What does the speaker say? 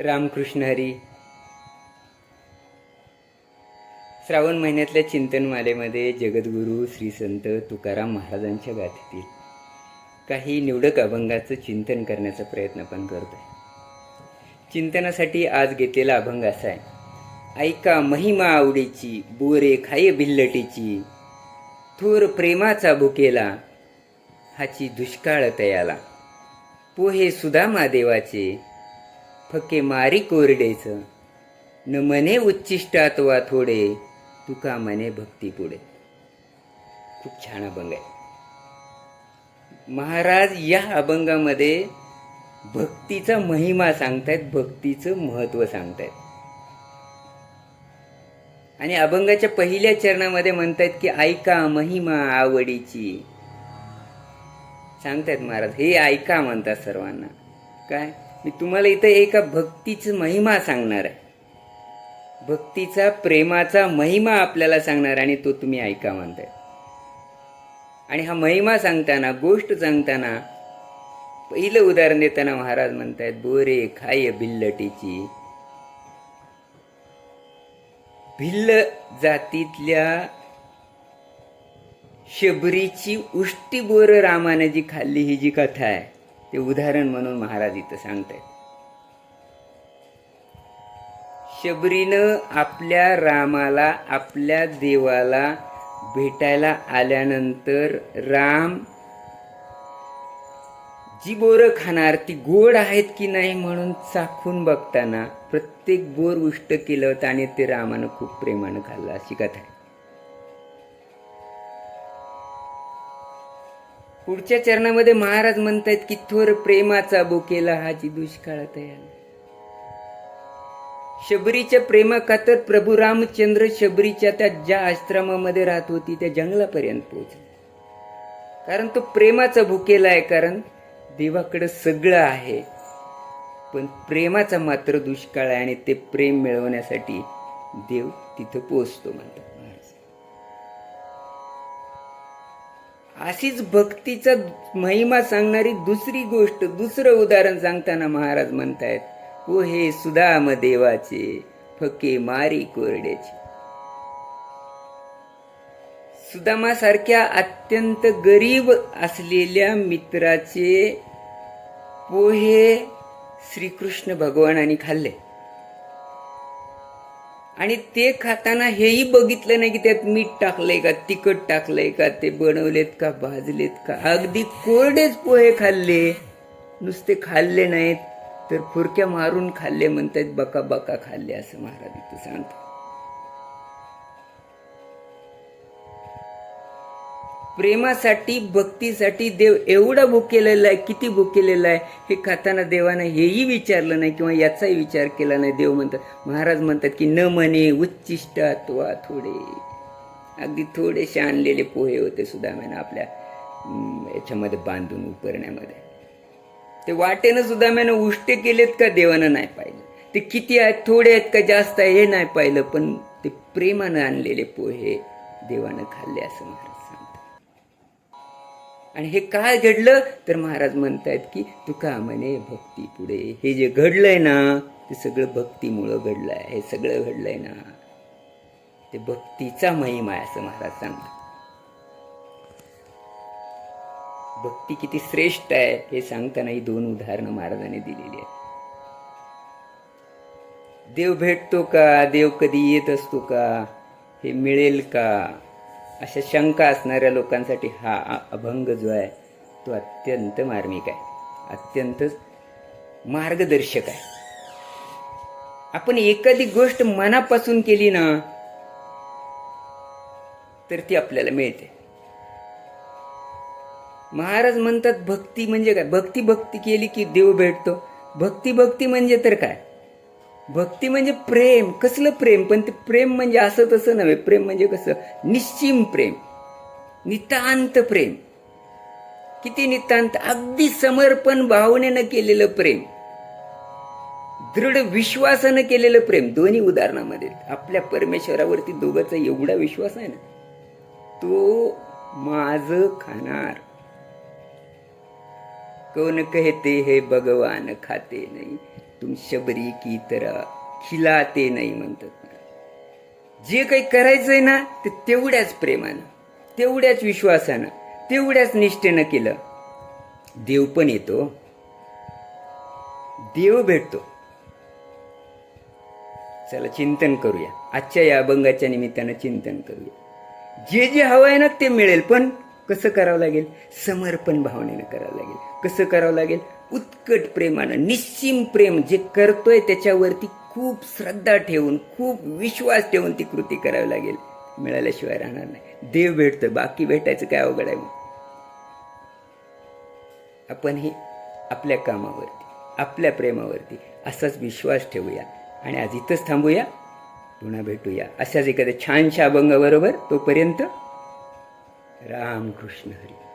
रामकृष्ण हरी. श्रावण महिन्यातल्या चिंतनमालेमध्ये जगद्गुरू श्री संत तुकाराम महाराजांच्या गाथेतील काही निवडक अभंगाचं चिंतन करण्याचा प्रयत्न पण करतो आहे. चिंतनासाठी आज घेतलेला अभंग असा आहे. ऐका महिमा आवडीची बोरे खाय भिल्लटीची थोर प्रेमाचा भुकेला हाची दुष्काळ तयाला. पोहे सुदामा देवाचे फके मारी कोरडेचं. न मने उच्चिष्टात वा थोडे तुका मने भक्ती पुढे. खूप छान अभंग आहे. महाराज या अभंगामध्ये भक्तीचा महिमा सांगतायत भक्तीचं महत्त्व सांगतायत. आणि अभंगाच्या पहिल्या चरणामध्ये म्हणतायत की ऐका महिमा आवडीची. सांगतायत महाराज हे ऐका म्हणतात सर्वांना. काय? मी तुम्हाला इथं एका भक्तीची महिमा सांगणार आहे. भक्तीचा प्रेमाचा महिमा आपल्याला सांगणार आणि तो तुम्ही ऐका म्हणताय. आणि हा महिमा सांगताना गोष्ट सांगताना पहिलं उदाहरण देताना महाराज म्हणतायत बोरे खाय भिल्लटीची भिल्ल जातीतल्या शबरीची उष्टी बोर रामानं जी खाल्ली ही जी कथा आहे. ते उदाहरण म्हणून महाराज इथं सांगतायत. शबरीनं आपल्या रामाला आपल्या देवाला भेटायला आल्यानंतर राम जी बोरं खाणार ती गोड आहेत की नाही? म्हणून चाखून बघताना प्रत्येक बोर उष्ट केलं होतं आणि ते रामानं खूप प्रेमानं खाल्लं अशी कथा आहे. पुढच्या चरणामध्ये महाराज म्हणतायत की थोर प्रेमाचा बोकेला हाची दुष्काळ तयार. शबरीच्या प्रेमाखातर प्रभू रामचंद्र शबरीच्या त्या ज्या आश्रमामध्ये राहत होती त्या जंगलापर्यंत पोहोचले. कारण तो प्रेमाचा भुकेला आहे कारण देवाकडं सगळं आहे. पण प्रेमाचा मात्र दुष्काळ आहे आणि ते प्रेम मिळवण्यासाठी देव तिथं पोचतो म्हणतात. अशीच भक्तीचा महिमा सांगणारी दुसरी गोष्ट दुसरं उदाहरण सांगताना महाराज म्हणतायत ओ हे सुदाम देवाचे फके मारी कोरड्याचे. सुदामासारख्या अत्यंत गरीब असलेल्या मित्राचे पोहे श्रीकृष्ण भगवानाने खाल्ले. आणि ते खाताना हेही बघितलं नाही की त्यात मीठ टाकलंय का तिखट टाकलंय का ते बनवलेत का भाजलेत का. अगदी कोरडेच पोहे खाल्ले. नुसते खाल्ले नाहीत तर फुरक्या मारून खाल्ले म्हणतात बका बका खाल्ले असं महाराज इथं सांगतो प्रेमासाठी भक्तीसाठी देव एवढा भुकेलेला आहे किती भुकेलेला आहे हे खाताना देवानं हेही विचारलं नाही किंवा याचाही विचार केला नाही. देव म्हणतात महाराज म्हणतात की न म्हणे उच्चिष्टात वा थोडे. अगदी थोडेसे आणलेले पोहे होते सुदाम्यानं आपल्या याच्यामध्ये बांधून उपरण्यामध्ये. ते वाटेनं सुदाम्यानं उष्टे केलेत का देवानं नाही पाहिलं. ते किती आहेत थोडे आहेत का जास्त आहे हे नाही पाहिलं पण ते प्रेमानं आणलेले पोहे देवानं खाल्ले असं महाराज. आणि हे काय घडलं? तर महाराज म्हणतायत की तुका म्हणे भक्ती पुढे. हे जे घडलंय ना ते सगळं भक्तीमुळं घडलं आहे हे सगळं घडलंय ना. ते भक्तीचा महिमा आहे असं महाराज सांगतात. भक्ती किती श्रेष्ठ आहे हे सांगताना ही दोन उदाहरणं महाराजांनी दिलेली आहेत. देव भेटतो का? देव कधी येत असतो का? हे मिळेल का? अशा शंका असणाऱ्या लोकांसाठी हा अभंग जो आहे तो अत्यंत मार्मिक आहे. अत्यंत मार्गदर्शक आहे. आपण एखादी गोष्ट मनापासून केली ना तर ती आपल्याला मिळते. महाराज म्हणतात भक्ती म्हणजे काय? भक्ती भक्ती केली की देव भेटतो. भक्ती भक्ती म्हणजे तर काय? भक्ती म्हणजे प्रेम. कसलं प्रेम? पण ते प्रेम म्हणजे असं तसं नव्हे. प्रेम म्हणजे कसं? निश्चिम प्रेम. नितांत प्रेम. किती नितांत? अगदी समर्पण भावनेनं केलेलं प्रेम. दृढ विश्वासानं केलेलं प्रेम. दोन्ही उदाहरणामध्ये. आपल्या परमेश्वरावरती दोघांचा एवढा विश्वास आहे ना तो माझ खाणार. कोण कहते हे भगवान खाते नाही. तुम शबरी की तरह खिलाते नाही म्हणतात. जे काही करायचंय ना ते तेवढ्याच प्रेमानं तेवढ्याच विश्वासानं तेवढ्याच निष्ठेनं केलं. देव पण येतो. देव भेटतो. चला चिंतन करूया. आजच्या या अभंगाच्या निमित्तानं चिंतन करूया. जे जे हवं आहे ना ते मिळेल पण कसं करावं लागेल? समर्पण भावनेनं करावं लागेल. कसं करावं लागेल? उत्कट प्रेमानं निश्चिम प्रेम जे करतोय त्याच्यावरती खूप श्रद्धा ठेवून खूप विश्वास ठेवून ती कृती करावी लागेल. मिळाल्याशिवाय राहणार नाही. देव भेटतं बाकी भेटायचं काय अवघड आहे? मग आपण हे आपल्या कामावरती आपल्या प्रेमावरती असाच विश्वास ठेवूया. आणि आज इथंच थांबूया पुन्हा भेटूया. अशाच एखाद्या छानशा अभंगाबरोबर तोपर्यंत रामकृष्ण हरी।